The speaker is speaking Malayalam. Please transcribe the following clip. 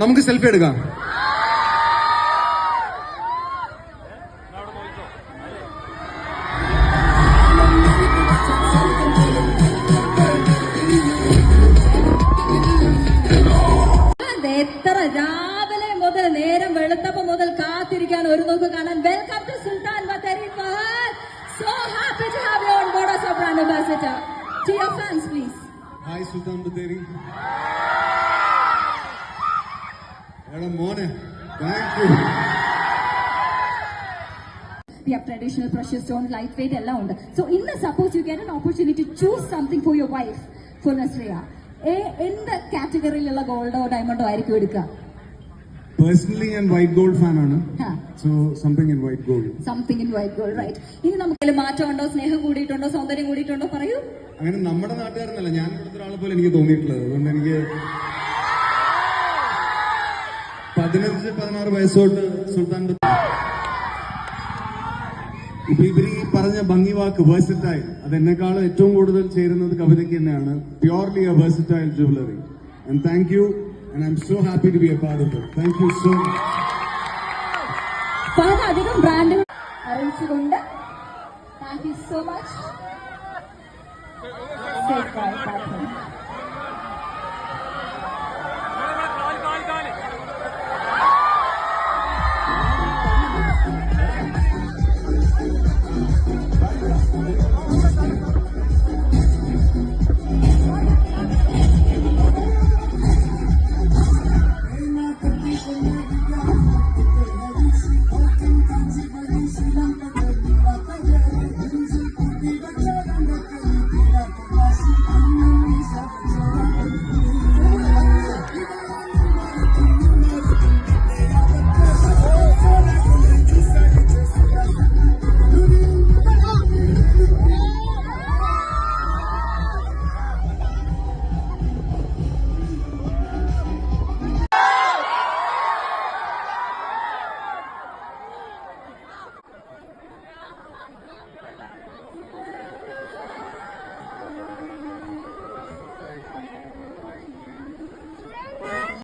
നമുക്ക് സെൽഫി എടുക്കാം. എത്ര രാവിലെ മുതൽ നേരം വെളുത്തപ്പം മുതൽ കാത്തിരിക്കാൻ ഒരു നോക്ക് കാണാൻ. Welcome to Sultan Bathery Fahad so happy to have you on board of brand ambassador to your fans please hi Sultan Bathery എടാ മോനെ thank you We have traditional precious stone, lightweight എല്ലാം ഉണ്ട്. സോ ഇന്ന് suppose you get an opportunity to choose something for your wife for ഏ- എന്ത് കാറ്റഗറിയിലുള്ള ഗോൾഡോ ഡയമണ്ടോ ആയിരിക്കും എടുക്കുക? പേഴ്സണലി ഞാൻ വൈറ്റ് ഗോൾഡ് ഫാൻ ആണ്. So something in white gold something in white gold right ഇനി നമുക്ക് മാറ്റമുണ്ടോ? സ്നേഹം കൂടിയിട്ടുണ്ടോ? സൗന്ദര്യം കൂടിയിട്ടുണ്ടോ? പറയൂ. അങ്ങനെ നമ്മുടെ നാട്ടുകാരനല്ല. ഞാൻ ഇവിടുത്തെ ഒരാളെ പോലെ എനിക്ക് തോന്നിയിട്ടുള്ളത്. അതുകൊണ്ട് എനിക്ക് പതിനാറ് വയസ്സോട്ട് സുൽത്താൻ ഇപ്പൊ ഇവർ ഈ പറഞ്ഞ ഭംഗി വാക്ക് വേഴ്സറ്റൈൽ അത് എന്നെക്കാളും ഏറ്റവും കൂടുതൽ ചേരുന്നത് കവിതയ്ക്ക് തന്നെയാണ്. Purely a versatile jewellery and thank you and I'm so happy to be a part of thank you so much അധികം ബ്രാൻഡുകൾ അറിയിച്ചുകൊണ്ട് താങ്ക് സോ മച്ച് 浪漫。